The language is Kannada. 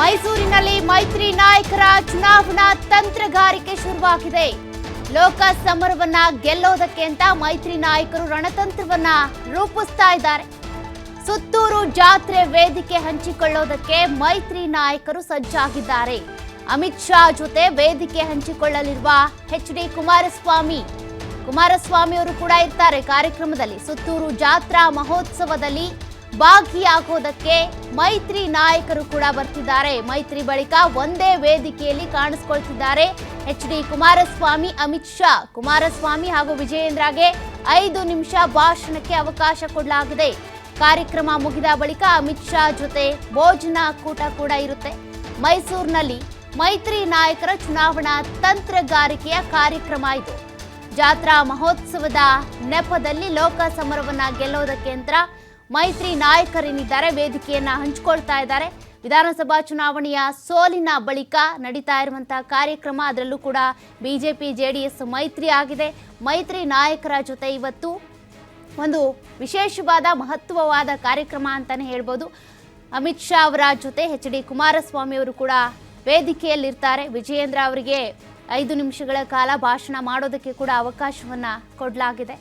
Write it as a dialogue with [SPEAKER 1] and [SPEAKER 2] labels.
[SPEAKER 1] ಮೈಸೂರಿನಲ್ಲಿ ಮೈತ್ರಿ ನಾಯಕರ ಚುನಾವಣಾ ತಂತ್ರಗಾರಿಕೆ ಶುರುವಾಗಿದೆ. ಲೋಕ ಸಮರವನ್ನ ಗೆಲ್ಲೋದಕ್ಕೆ ಅಂತ ಮೈತ್ರಿ ನಾಯಕರು ರಣತಂತ್ರವನ್ನ ರೂಪಿಸ್ತಾ ಇದ್ದಾರೆ. ಸುತ್ತೂರು ಜಾತ್ರೆ ವೇದಿಕೆ ಹಂಚಿಕೊಳ್ಳೋದಕ್ಕೆ ಮೈತ್ರಿ ನಾಯಕರು ಸಜ್ಜಾಗಿದ್ದಾರೆ. ಅಮಿತ್ ಶಾ ಜೊತೆ ವೇದಿಕೆ ಹಂಚಿಕೊಳ್ಳಲಿರುವ ಎಚ್ ಡಿ ಕುಮಾರಸ್ವಾಮಿ. ಕುಮಾರಸ್ವಾಮಿ ಅವರು ಕೂಡ ಇರ್ತಾರೆ ಕಾರ್ಯಕ್ರಮದಲ್ಲಿ. ಸುತ್ತೂರು ಜಾತ್ರಾ ಮಹೋತ್ಸವದಲ್ಲಿ ಭಾಗಿಯಾಗೋದಕ್ಕೆ ಮೈತ್ರಿ ನಾಯಕರು ಕೂಡ ಬರ್ತಿದ್ದಾರೆ. ಮೈತ್ರಿ ಬಳಿಕ ಒಂದೇ ವೇದಿಕೆಯಲ್ಲಿ ಕಾಣಿಸ್ಕೊಳ್ತಿದ್ದಾರೆ ಎಚ್ ಡಿ ಕುಮಾರಸ್ವಾಮಿ, ಅಮಿತ್ ಶಾ. ಕುಮಾರಸ್ವಾಮಿ ಹಾಗೂ ವಿಜಯೇಂದ್ರಗೆ ಐದು ನಿಮಿಷ ಭಾಷಣಕ್ಕೆ ಅವಕಾಶ ಕೊಡಲಾಗಿದೆ. ಕಾರ್ಯಕ್ರಮ ಮುಗಿದ ಬಳಿಕ ಅಮಿತ್ ಶಾ ಜೊತೆ ಭೋಜನ ಕೂಟ ಕೂಡ ಇರುತ್ತೆ. ಮೈಸೂರಿನಲ್ಲಿ ಮೈತ್ರಿ ನಾಯಕರ ಚುನಾವಣಾ ತಂತ್ರಗಾರಿಕೆಯ ಕಾರ್ಯಕ್ರಮ ಇದು. ಜಾತ್ರಾ ಮಹೋತ್ಸವದ ನೆಪದಲ್ಲಿ ಲೋಕ ಸಮರವನ್ನ ಗೆಲ್ಲೋದಕ್ಕೆ ಅಂತ ಮೈತ್ರಿ ನಾಯಕರೇನಿದ್ದಾರೆ, ವೇದಿಕೆಯನ್ನ ಹಂಚಿಕೊಳ್ತಾ ಇದ್ದಾರೆ. ವಿಧಾನಸಭಾ ಚುನಾವಣೆಯ ಸೋಲಿನ ಬಳಿಕ ನಡೀತಾ ಇರುವಂತಹ ಕಾರ್ಯಕ್ರಮ, ಅದರಲ್ಲೂ ಕೂಡ ಬಿಜೆಪಿ ಎಸ್ ಮೈತ್ರಿ ಆಗಿದೆ. ಮೈತ್ರಿ ನಾಯಕರ ಜೊತೆ ಇವತ್ತು ಒಂದು ವಿಶೇಷವಾದ, ಮಹತ್ವವಾದ ಕಾರ್ಯಕ್ರಮ ಅಂತಾನೆ ಹೇಳ್ಬೋದು. ಅಮಿತ್ ಶಾ ಅವರ ಜೊತೆ ಎಚ್ ಡಿ ಕುಮಾರಸ್ವಾಮಿ ಅವರು ಕೂಡ ವೇದಿಕೆಯಲ್ಲಿರ್ತಾರೆ. ವಿಜಯೇಂದ್ರ ಅವರಿಗೆ ಐದು ನಿಮಿಷಗಳ ಕಾಲ ಭಾಷಣ ಮಾಡೋದಕ್ಕೆ ಕೂಡ ಅವಕಾಶವನ್ನ ಕೊಡಲಾಗಿದೆ.